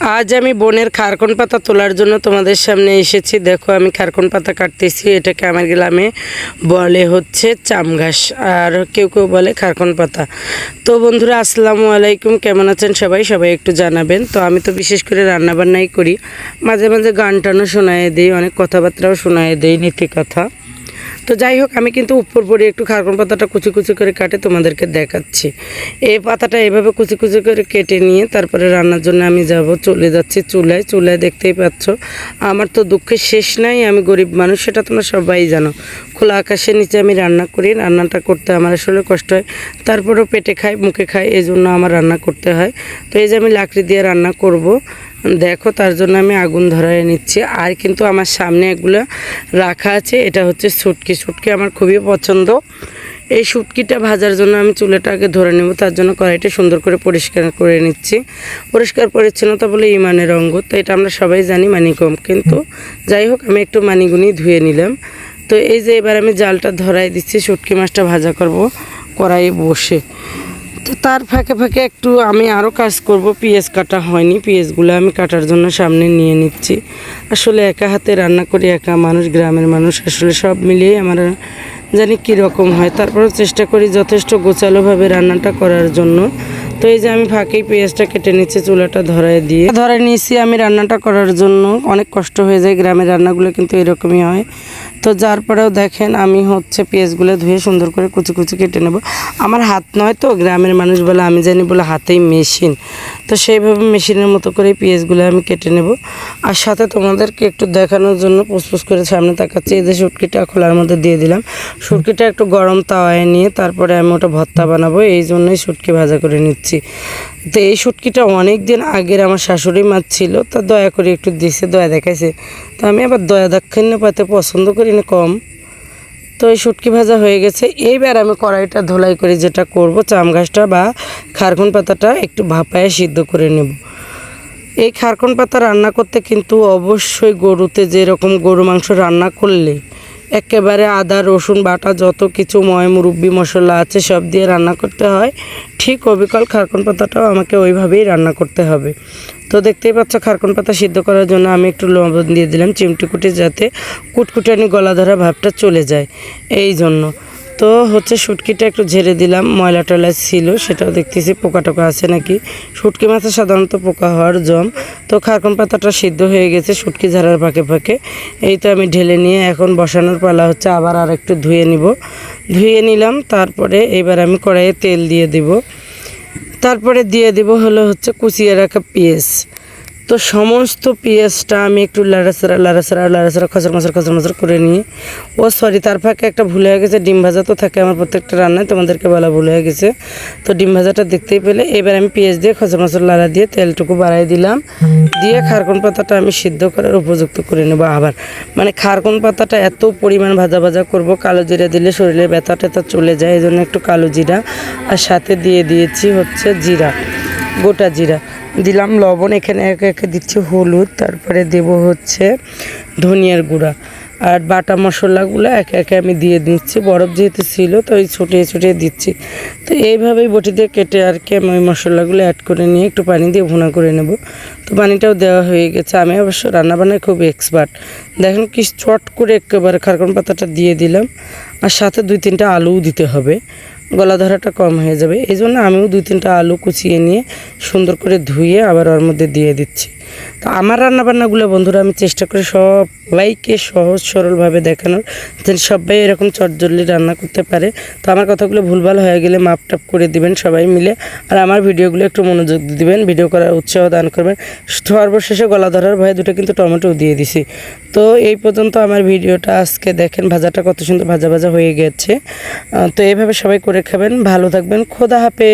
আজ আমি বনের খারকন পাতা তোলার জন্য তোমাদের সামনে এসেছি। দেখো, আমি খারকন পাতা কাটতেছি। এটাকে আমার গ্রামে বলে হচ্ছে চাম ঘাস আর কেউ কেউ বলে খারকন পাতা। তো বন্ধুরা, আসসালামু আলাইকুম। কেমন আছেন সবাই? সবাই একটু জানাবেন। তো আমি তো বিশেষ করে রান্নাবান্নাই করি। মাঝে মাঝে গান টানও শোনায় দিই, অনেক কথাবার্তাও শোনায় দিই, নীতি কথা। তো যাই হোক, আমি কিন্তু উপর পরে একটু খারকন পাতাটা কুচি কুচি করে কাটে তোমাদেরকে দেখাচ্ছি। এই পাতাটা এভাবে কুচি কুচি করে কেটে নিয়ে তারপরে রান্নার জন্য আমি যাব, চলে যাচ্ছি চুলায়। চুলায় দেখতেই পাচ্ছ, আমার তো দুঃখের শেষ নাই, আমি গরিব মানুষ, সেটা তোমরা সবাই জানো। খোলা আকাশের নিচে আমি রান্না করি, রান্নাটা করতে আমার আসলে কষ্ট হয়। তারপরেও পেটে খাই মুখে খাই এই জন্য আমার রান্না করতে হয়। তো এই যে আমি লাকড়ি দিয়ে রান্না করব দেখো, তার জন্য আমি আগুন ধরায় নিচ্ছি। আর কিন্তু আমার সামনে এগুলো রাখা আছে। এটা হচ্ছে সুটকি। সুটকি আমার খুবই পছন্দ। এই শুটকিটা ভাজার জন্য আমি চুলাটাকে ধরে নেব। তার জন্য কড়াইটা সুন্দর করে পরিষ্কার করে নিচ্ছি। পরিষ্কার পরিচ্ছন্নতা বলে ইমানের অঙ্গ, তো এটা আমরা সবাই জানি মানি কম কিন্তু যাই হোক, আমি একটু মানিগুনি ধুয়ে নিলাম। তো এই যে এবার আমি জালটা ধরাই দিচ্ছি শুটকি মাছটা ভাজা করব কড়াইয়ে বসে। তো তার ফাঁকে ফাঁকে একটু আমি আরও কাজ করব। পেঁয়াজ কাটা হয়নি। পেঁয়াজগুলো আমি কাটার জন্য সামনে নিয়ে নিচ্ছি। আসলে একা হাতে রান্না করি, একা মানুষ, গ্রামের মানুষ, আসলে সব মিলিয়ে আমার জানি কীরকম হয়। তারপরেও চেষ্টা করি যথেষ্ট গোছালোভাবে রান্নাটা করার জন্য। তো এই যে আমি ফাঁকেই পেঁয়াজটা কেটে নিচ্ছি, চুলাটা ধরায় দিয়ে। ধরে নিয়েছি আমি রান্নাটা করার জন্য। অনেক কষ্ট হয়ে যায়, গ্রামের রান্নাগুলো কিন্তু এরকমই হয়। তো যার পরেও দেখেন, আমি হচ্ছে পেঁয়াজগুলো ধুয়ে সুন্দর করে কুচি কুচি কেটে নেব। আমার হাত নয় তো, গ্রামের মানুষ বলে, আমি জানি বলে হাতেই মেশিন। তো সেইভাবে মেশিনের মতো করে পেঁয়াজগুলো আমি কেটে নেব। আর সাথে তোমাদেরকে একটু দেখানোর জন্য পুসপুস করে সামনে তাকাচ্ছি। এই যে সুটকিটা খোলার মধ্যে দিয়ে দিলাম। সুটকিটা একটু গরম তাওয়ায় নিয়ে তারপরে আমি ওটা ভর্তা বানাবো। এই জন্যই সুটকি ভাজা করে নিচ্ছি। তো এই শুটকিটা অনেক দিন আগের আমার শাশুড়ি মাছ ছিল, তা দয়া করে একটু দিছে, দয়া দেখাইছে। তো আমি আবার দয়া দাক্ষিণ্য পাতে পছন্দ করি না কম। তো এই শুটকি ভাজা হয়ে গেছে, এইবার আমি কড়াইটা ধোলাই করে যেটা করব, চাম গাছটা বা খারকুন পাতাটা একটু ভাপায় সিদ্ধ করে নেব। এই খারকুন পাতা রান্না করতে কিন্তু অবশ্যই গরুতে যেরকম গরু মাংস রান্না করলে একেবারে আদা, রসুন, বাটা, যত কিছু ময়, মুরব্বি, মশলা আছে সব দিয়ে রান্না করতে হয়। ঠিক অবিকল খারকন পাতাটাও আমাকে ওইভাবেই রান্না করতে হবে। তো দেখতেই পাচ্ছ খারকন পাতা সিদ্ধ করার জন্য আমি একটু লবণ দিয়ে দিলাম, চিমটি কুটি যাতে কুটকুটানি গলা ধরা ভাবটা চলে যায়। এই জন্য। তো হচ্ছে শুটকিটা একটু ঝেড়ে দিলাম, ময়লা টয়লা ছিল, সেটাও দেখতেছি পোকা টোকা আছে নাকি। শুটকি মাছে সাধারণত পোকা হওয়ার জম। তো খারকন পাতাটা সিদ্ধ হয়ে গেছে শুটকি ঝাড়ার ফাঁকে ফাঁকে। এই তো আমি ঢেলে নিয়ে এখন বসানোর পালা হচ্ছে আবার আর একটু ধুয়ে নিব। ধুয়ে নিলাম, তারপরে এবার আমি কড়াইয়ে তেল দিয়ে দিব। তারপরে দিয়ে দিব হলো হচ্ছে কুচিয়ে রাখা পেঁয়াজ। তো সমস্ত পেঁয়াজটা আমি একটু লাড়াচাড়া লাড়াচাড়া লাড়াচাড়া খসর মশর খসর মশর করে নিয়ে, ও সরি তার ফাঁকে একটা ভুল হয়ে গেছে, ডিম ভাজা তো থাকে আমার প্রত্যেকটা রান্নায়, তোমাদেরকে বলা ভুল হয়ে গেছে। তো ডিম ভাজাটা দেখতেই পেলে, এবার আমি পেঁয়াজ দিয়ে খসর মশর লাড়া দিয়ে তেলটুকু বাড়াই দিলাম। দিয়ে খারকন পাতাটা আমি সিদ্ধ করার উপযুক্ত করে নেব আবার। মানে খারকন পাতাটা এত পরিমাণ ভাজা ভাজা করব, কালো জিরা দিলে শরীরে ব্যথা ট্যাথা চলে যায়, এই জন্য একটু কালো জিরা, আর সাথে দিয়ে দিয়েছি হচ্ছে জিরা, গোটা জিরা। দিলাম লবণ, এখানে একে একে দিচ্ছি হলুদ, তারপরে দেব হচ্ছে ধনিয়ার গুঁড়া। আর বাটা মশলাগুলো একে একে আমি দিয়ে দিচ্ছি, বরফ যেহেতু ছিল, তো ওই ছুটিয়ে ছুটিয়ে দিচ্ছি। তো এইভাবেই বটি দিয়ে কেটে আর কি আমি ওই মশলাগুলো অ্যাড করে নিয়ে একটু পানি দিয়ে ভুনা করে নেব। তো পানিটাও দেওয়া হয়ে গেছে, আমি অবশ্য রান্নাবান্নায় খুব এক্সপার্ট দেখেন কি চট করে একেবারে খারকন পাতাটা দিয়ে দিলাম, আর সাথে দুই তিনটা আলুও দিতে হবে। গলা ধরাটা কম হয়ে যাবে। এই জন্য আমিও দুই তিনটা আলু কুচিয়ে নিয়ে সুন্দর করে ধুয়ে আবার ওর মধ্যে দিয়ে দিচ্ছি। তো আমার রান্নাবান্নাগুলো বন্ধুরা আমি চেষ্টা করি সবাইকে সহজ সরলভাবে দেখানোর, যেন সবাই এরকম চটজল্লি রান্না করতে পারে। তো আমার কথাগুলো ভুলভাল হয়ে গেলে মাপ টাপ করে দিবেন সবাই মিলে। আর আমার ভিডিওগুলো একটু মনোযোগ দিবেন, ভিডিও করার উৎসাহ দান করবেন। সর্বশেষে গলা ধরার ভয়ে দুটো কিন্তু টমেটো দিয়ে দিছি। তো এই পর্যন্ত আমার ভিডিওটা আজকে দেখেন ভাজাটা কত সুন্দর ভাজা ভাজা হয়ে গেছে। তো এইভাবে সবাই করে খাবেন ভালো থাকবেন খোদা হাফেজ।